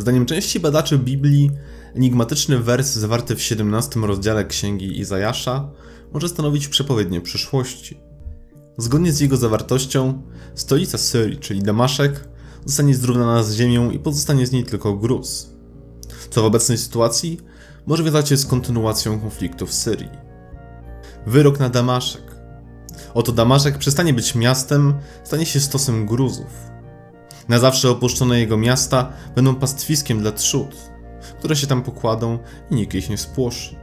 Zdaniem części badaczy Biblii, enigmatyczny wers zawarty w 17 rozdziale Księgi Izajasza może stanowić przepowiednię przyszłości. Zgodnie z jego zawartością, stolica Syrii, czyli Damaszek, zostanie zrównana z ziemią i pozostanie z niej tylko gruz. Co w obecnej sytuacji może wiązać się z kontynuacją konfliktu w Syrii. Wyrok na Damaszek. Oto Damaszek przestanie być miastem, stanie się stosem gruzów. Na zawsze opuszczone jego miasta będą pastwiskiem dla trzód, które się tam pokładą i nikt ich nie spłoszy.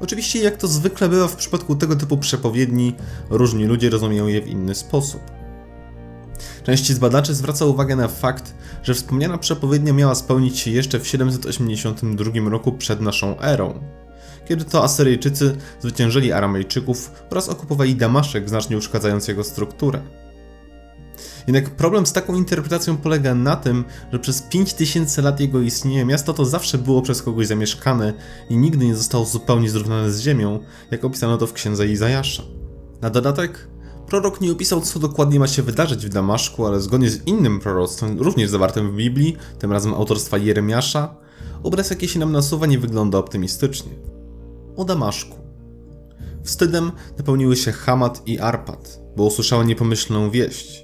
Oczywiście, jak to zwykle bywa w przypadku tego typu przepowiedni, różni ludzie rozumieją je w inny sposób. Część z badaczy zwraca uwagę na fakt, że wspomniana przepowiednia miała spełnić się jeszcze w 782 roku przed naszą erą, kiedy to Asyryjczycy zwyciężyli Aramejczyków oraz okupowali Damaszek, znacznie uszkadzając jego strukturę. Jednak problem z taką interpretacją polega na tym, że przez 5000 lat jego istnienia miasto to zawsze było przez kogoś zamieszkane i nigdy nie zostało zupełnie zrównane z ziemią, jak opisano to w księdze Izajasza. Na dodatek, prorok nie opisał co dokładnie ma się wydarzyć w Damaszku, ale zgodnie z innym proroctwem, również zawartym w Biblii, tym razem autorstwa Jeremiasza, obraz jaki się nam nasuwa nie wygląda optymistycznie. O Damaszku. Wstydem napełniły się Hamat i Arpad, bo usłyszały niepomyślną wieść.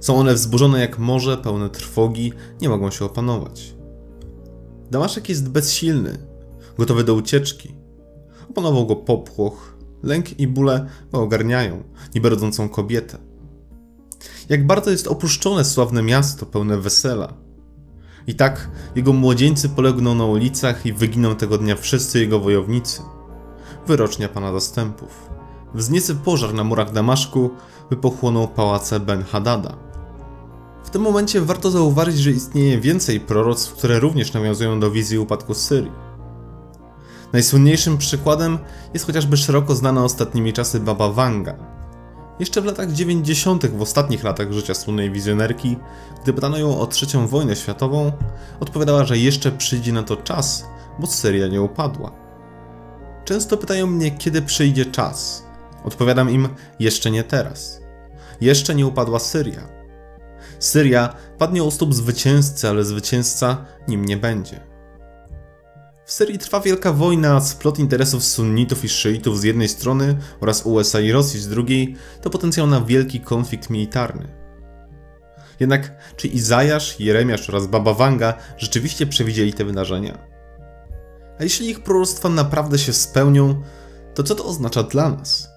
Są one wzburzone jak morze, pełne trwogi, nie mogą się opanować. Damaszek jest bezsilny, gotowy do ucieczki. Opanował go popłoch, lęk i bóle go ogarniają, niby rodzącą kobietę. Jak bardzo jest opuszczone sławne miasto pełne wesela. I tak jego młodzieńcy polegną na ulicach i wyginą tego dnia wszyscy jego wojownicy. Wyrocznia pana zastępów. Wzniesie pożar na murach Damaszku, by pochłonął pałace Ben-Hadada. W tym momencie warto zauważyć, że istnieje więcej proroctw, które również nawiązują do wizji upadku Syrii. Najsłynniejszym przykładem jest chociażby szeroko znana ostatnimi czasy Baba Wanga. Jeszcze w latach 90., w ostatnich latach życia słynnej wizjonerki, gdy pytano ją o trzecią wojnę światową, odpowiadała, że jeszcze przyjdzie na to czas, bo Syria nie upadła. Często pytają mnie, kiedy przyjdzie czas. Odpowiadam im, jeszcze nie teraz. Jeszcze nie upadła Syria. Syria padnie u stóp zwycięzcy, ale zwycięzca nim nie będzie. W Syrii trwa wielka wojna, splot interesów sunnitów i szyitów z jednej strony oraz USA i Rosji z drugiej to potencjał na wielki konflikt militarny. Jednak czy Izajasz, Jeremiasz oraz Baba Wanga rzeczywiście przewidzieli te wydarzenia? A jeśli ich proroctwa naprawdę się spełnią, to co to oznacza dla nas?